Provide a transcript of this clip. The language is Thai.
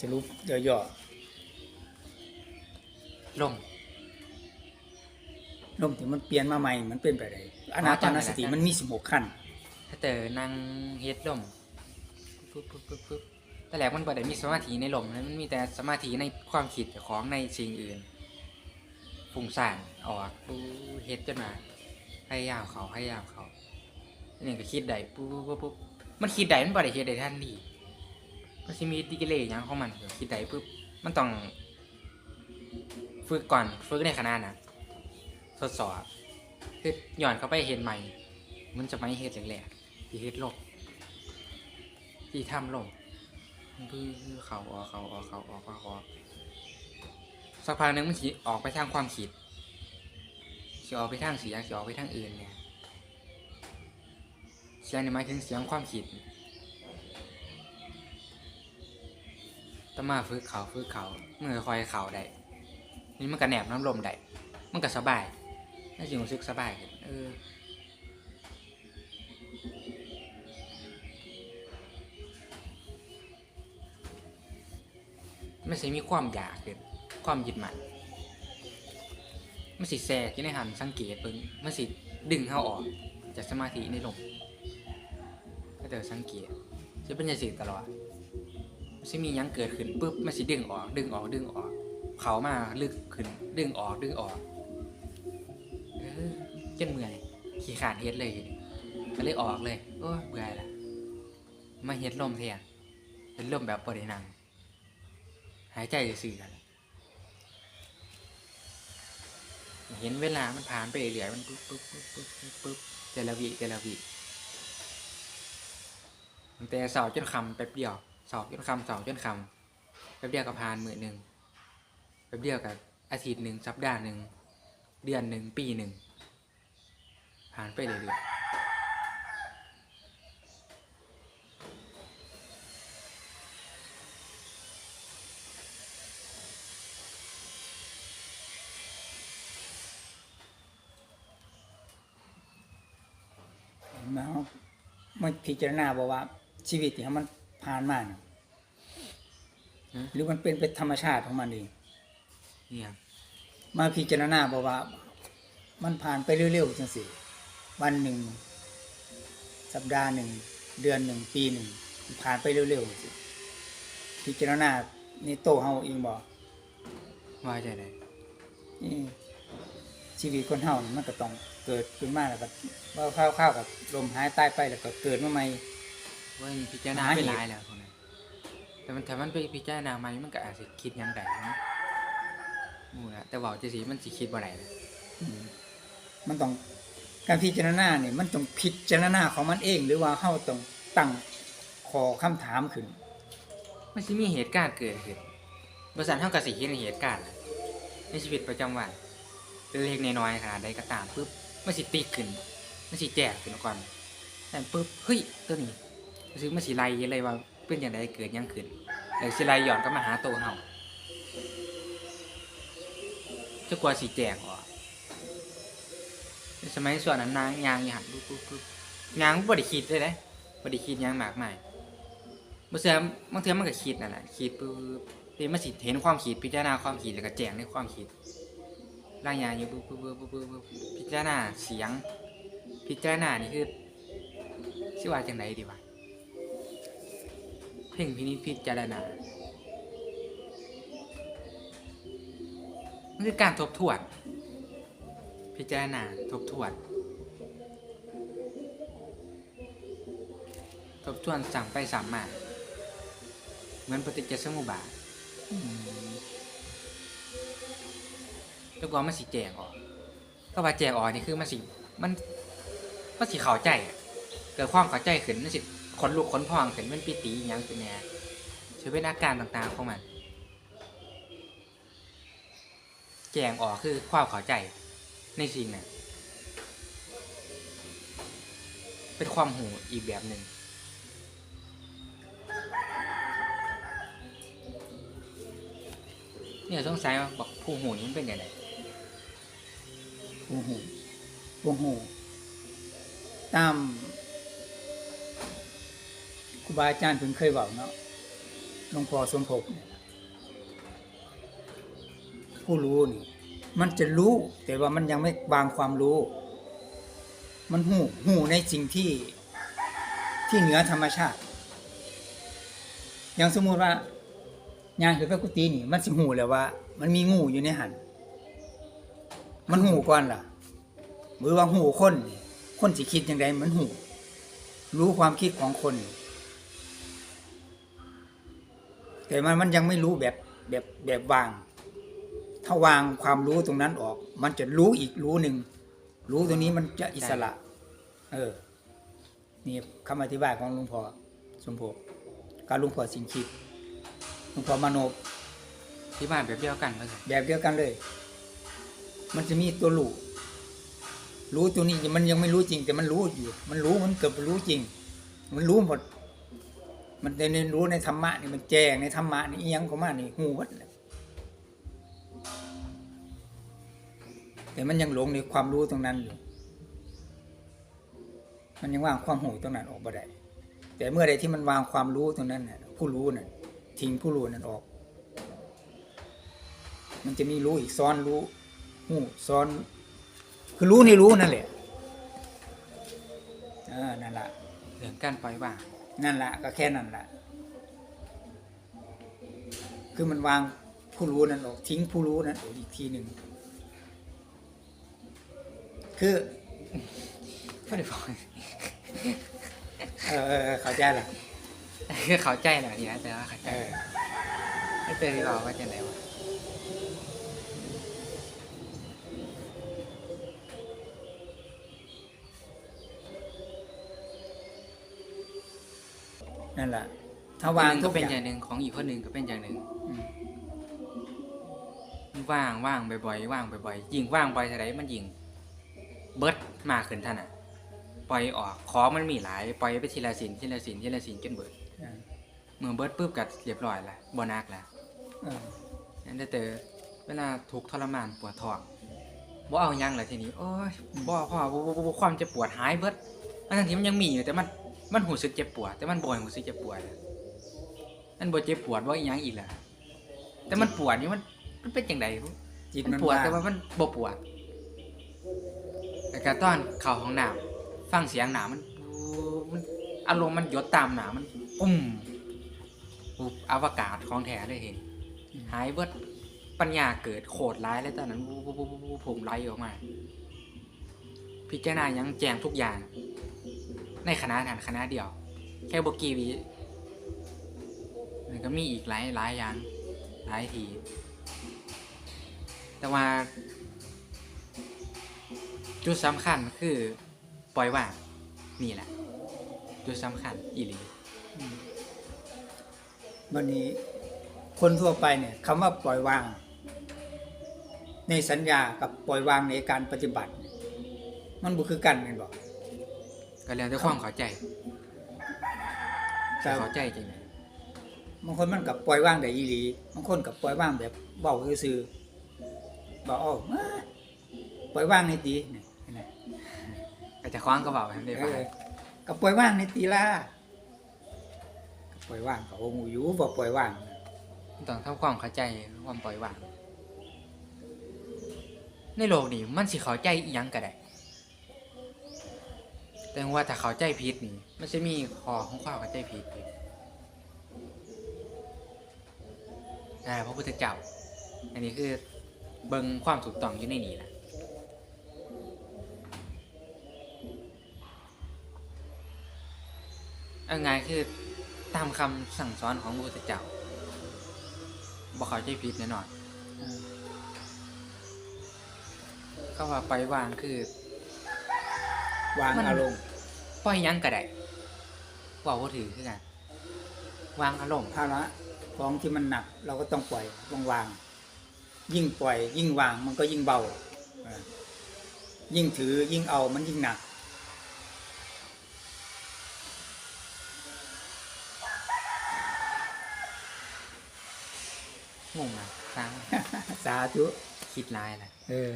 สรุปย่อลม ๆลมที่มันเปลี่ยนมาใหม่มันเป็นไปได้อนาปานสติมันมี16ขั้น ถ้าเตอนั่งเฮ็ดลมปุ๊บปุ๊บปุ๊บปุ๊บแต่แรกมันบ่ได้มีสมาธิในลมนะมันมีแต่สมาธิในความคิดของในสิ่งอื่นฟุ้งซ่านออกปุ๊บเฮ็ดจนมาพยายามเขาพยายามเขาอันนี้ก็คิดได้ปุ๊บปุ๊บปุ๊บปุ๊บมันคิดได้มันบ่ได้เฮ็ดได้ทันที มันสิมีดิเกเลหยังของมันคิดได้ปุ๊บมันต้องฝึกก่อนฝึกในขณะนะทดสอบคือย้อนเข้าไปเห็นใหม่ มันจะไม่เฮ็ดแหลกๆที่เฮ็ดลบที่ทำลบคือเขาออกเขาออกเขาออกเขาออกสักพักหนึงมันสิออกไปทางความคิดสิออกไปทางเสียงสิออกไปทางอื่นเนี่ยเสียงนี่หมายถึงเสียงความคิด ต้องมาฝึกเขาฝึกเขาเมื่อคอยเขาได้นี่มันก็แนบน้ำลมได้มันก็สบายน่าจะรู้สึกสบายขึ้นเออมันสิมีความอยากเกิดความยึดมั่นมันสิแทรกอยู่ในหันสังเกตเบิ่งมันสิดึงเฮาออกจากสมาธิในลมถ้าเกิดสังเกตจะเป็นยางสิตลอด สิมียังเกิดขึ้นปุ๊บมันสิดึงออกดึงออกดึงออก เขามาลึกขึ้น ดึงออกดึงออกเออจนเมื่อยขี้ขาดเฮ็ดเลยก็เลยออกเลยโอ้เบื่อละมาเฮ็ดลมเทียเป็นลมแบบบ่ได้นั่งหายใจสื่อกันเห็นเวลามันผ่านไปเรื่อยมันปุ๊บปุ๊บปุ๊บปุ๊บปุ๊บปุ๊บแต่ละวิแต่ลวิตั้งแต่เสาร์จนคำแป๊บเดียว สาร์จนคำสาร์จนคำแป๊บเดียวก็ผ่านมือหนึ่งแป๊บเดียวกับอาทิตย์หนึ่งสัปดาห์หนึ่งเดือนหนึ่งปีหนึ่งผ่านไปเรื่อยมามันพิจารณาบอกว่าชีวิตที่มัน ผ่านมาน่ะหรือมันเป็นเป็นธรรมชาติของมันเองๆเนี่ยมาพิจารณาบอกว่า มันผ่านไปเร็วๆจังสิวันหนึ่ง สัปดาห์หนึ่ง เดือนหนึ่ง ปีหนึ่งมันผ่านไปเร็วๆจังสิพิจารณาในโตวเฮาเองบอกว่าจะได้นี่ชีวิตคนเฮานี่มันก็ต้องเกิดขึ้นมาแล้วก็ว่าข้าวๆกับลมหายตายไปแล้วก็เกิดมาใหม่ ว่าพิจารณาหาเหไปตุหลายแล้วคนนั้นแต่มันถ้ามันไปพิจารณาใหม่มันก็อาจจะคิดหยังไงนะหมู่ละแต่เว่าจะสีมันสิคิดบ่ได้นะอืมมันต้องการพิจารณาเนี่ยมันต้องพิจารณาของมันเอง หรือว่าเฮาต้องตั้งขอคำถามขึ้นมันสิมีเหตุการณ์เกิดขึ้นบริษัทเท่ากับสิคิดในเหตุการณ์น่ะในชีวิตประจำวันเล็กๆน้อยๆขนาดใดก็ตามปุ๊บมันสิตีขึ้นมันสิแจกขึ้นก่อนแต่ปุ๊บเฮ้ยตัวนี้ รู้สึกมันสิไล่เลยว่าเป็นอย่างไรเกิดยังขึ้นแล้สิไล่ย้อนก็มาหาโตเฮาจะกลัวสิแจกออกในสมัยส่วนนั้นนางยางอยหันปุ๊บปุ๊บปุ๊บยางบ่ได้คิดเลยนะบ่ได้คิดหยังมากใหมายบางเทื่อบางเทื่อมันก็คิดนั่นแหละคิดปุ๊บทีมันสิเห็นความคิดพิจารณาความคิดแล้วก็แจงในความคิดร่างยางอยู่ปุ๊บปุ๊บปุ๊บปุ๊บปุ๊บพิจารณาเสียง พิจารณานี่คือชื่อว่าจังไดดีวะ เพ่งพินิจพิจารณามันคือการทบทวน พิจารณาทบทวน ทบทวนสั่งไปสั่งมาเหมือนปฏิจจสมุปบาทแล้วก็มันสิแจงออกก็ว่าแจงออกนี่คือมันสิมันมันสิเข้าใจ เกิดความเข้าใจขึ้นมันสิ ขนลุกขนพองขึ้นมันปิติอหยังขึ้นแน่จะเป็นอาการต่างๆของมันแจงออกคือความเข้าใจในสิ่งนั้นเป็นความหูอีกแบบหนึ่งเนี่ยสงสัยว่าบอกผู้หูนี้เป็นยังไงโอ้โหโอ้โหตาม รูบาอาจารย์เพิ่นเคยบอกเนาะหลวงพ่อสมภพเนี่ยผู้รู้นี่มันจะรู้แต่ว่ามันยังไม่วางความรู้ มันหูหูในสิ่งที่ที่เหนือธรรมชาติ อย่างสมมุติว่ายางขึ้นไปกุฏินี่ มันสิหูแล้วว่า มันมีงูอยู่ในหันมันหูก่อนล่ะหรือว่าหูคนคนสิคิดยังไงมันหูรู้ความคิดของคน แต่มันมันยังไม่รู้แบบแบบแบบวาง ถ้าวางความรู้ตรงนั้นออก มันจะรู้อีกรู้หนึ่งรู้ตรงนี้มันจะอิสระ เออ นี่คำอธิบายของหลวงพ่อสมภพการหลวงพ่อสิงคิดหลวงพ่อมโนที่บ้านแบบเดียวกันเพื่อนแบบเดียวกันเลย มันจะมีตัวรู้รู้ตัวนี้มันยังไม่รู้จริง แต่มันรู้อยู่ มันรู้มันเกือบรู้จริง มันรู้หมด มันในรู้ในธรรมะนี่มันแจ้งในธรรมะนี่เอิหยังของมันนี่หูวัดแต่มันยังหลงในความรู้ตรงนั้นอยู่ มันยังวางความหูตรงนั้นออกบ่ได้แต่เมื่อใดที่มันวางความรู้ตรงนั้นน่ะผู้รู้น่ะทิ้งผู้รู้นั้นออก มันจะมีรู้อีกซ้อนรู้หูซ้อน คือรู้ในรู้นั่นแหละเออนั่นแหละเรื่องการปล่อยวาง นั่นแหละก็แค่นั้นแหละคือมันวางผู้รู้นั้นออกทิ้งผู้รู้นั้นออกอีกทีหนึ่งคือก็ได้บอกเออเออเข้าใจละคือเข้าใจแหละนี่นะแต่ว่าเข้าใจไม่เป็นที่บอกว่าจะไหนวะ นั่นแหละถ้าวางคนหนึ่ทุก็กเป็นออย่างย่างหนึ่งของอีกคนหนึ่งก็เป็นอย่างหนึ่งอืมว่างว่างบ่อยๆว่างบ่อยๆยิงว่างบ่อยเท่าไรมันยิงเบิร์ดมากขึ้นท่านอะ ปล่อยออกของมันมีหลายปล่อยไปทีละสินทีละสินทีละสินจนเบิดเออเมื่อเบิร์ดปุ๊บกัดเรียบร้อยละบ่นักละเออนั่นได้เตอเวลาถูกข์ทรมานปวดท้องบ่เอาหยังเลยทีนี้โอ้ยบ่พ่อบ่บ่บ่บ่ความเจ็บปวดหายเบิดทั้งที่มันยังมีอยู่แต่มัน มันหูสึกเจ็บปวด แต่มันบ่ให้หูสึกเจ็บปวดอะมันบ่เจ็บปวดบ่อีหยังอีกล่ะ แต่มันปวดนี่มันมันเป็นจังไดจิตมันมันปวดว่างแต่ว่ามันบ่ปวดแต่การตอนเข้าห้องน้ำฟังเสียงหนามันมันอารมณ์มันหยดตามหนามันปุ้มปุ๊บอวกาศของแท้เลยเห็นหายเบิดปัญญาเกิดโคตรร้ายเลยตอนนั้นวูบวูบวูบวูบผมไล่ออกมา พิจารณาหยังแจงทุกอย่าง ในคณะนั้นคณะเดียว แค่บกีวีมันก็มีอีกหลายหลายอย่างหลายที แต่ว่า จุดสำคัญคือปล่อยว่างนี่แหละ จุดสำคัญอีหลีวันนี้คนทั่วไปเนี่ยคำว่าปล่อยวาง ในสัญญากับปล่อยวางในการปฏิบัติ มันบุคือกันแม่นบอก ก็แล้วแต่ความเข้าใจแต่เข้าใจจริงบางคนมันกับปล่อยวางได้อีหลีบางคนกับปล่อยวางแบบเบาซื่อๆบอกอ้อมาปล่อยวางในตีนี่เห็นไหมก็จะคว้างกระเป๋าทำได้เอปะอกับปล่อยวางในตีล่ะก็ปล่อยวางก็โอ้โหอยู่บอกปล่อยวางต้องทำความเข้าใจความปล่อยวาง ในโลกนี้มันสิเข้าใจอีหยังก็ได้ แต่ว่าถ้าเข้าใจผิดนี่มันจะมีข้อของความเข้าใจผิดอีกอ่าพระพุทธเจ้าอันนี้คือเบิ่งความถูกต้องอยู่ในนี้แหละเอาไงายคือตามคำสั่งสอนของพระพุทธเจ้าบ่เข้าใจผิดแน่นอนเออก็ว่าปล่อยวางคือ วางมันอารมณ์ปล่อยหยังก็ได้เว่าบ่ถือคือกันวางอารมณ์ภาระของที่มันหนัก เราก็ต้องปล่อยต้องวาง ยิ่งปล่อย ยิ่งวางมันก็ยิ่งเบาเออยิ่งถือยิ่งเอามันยิ่งหนักงงนะสร้างสาธุคิดลายแหละเออ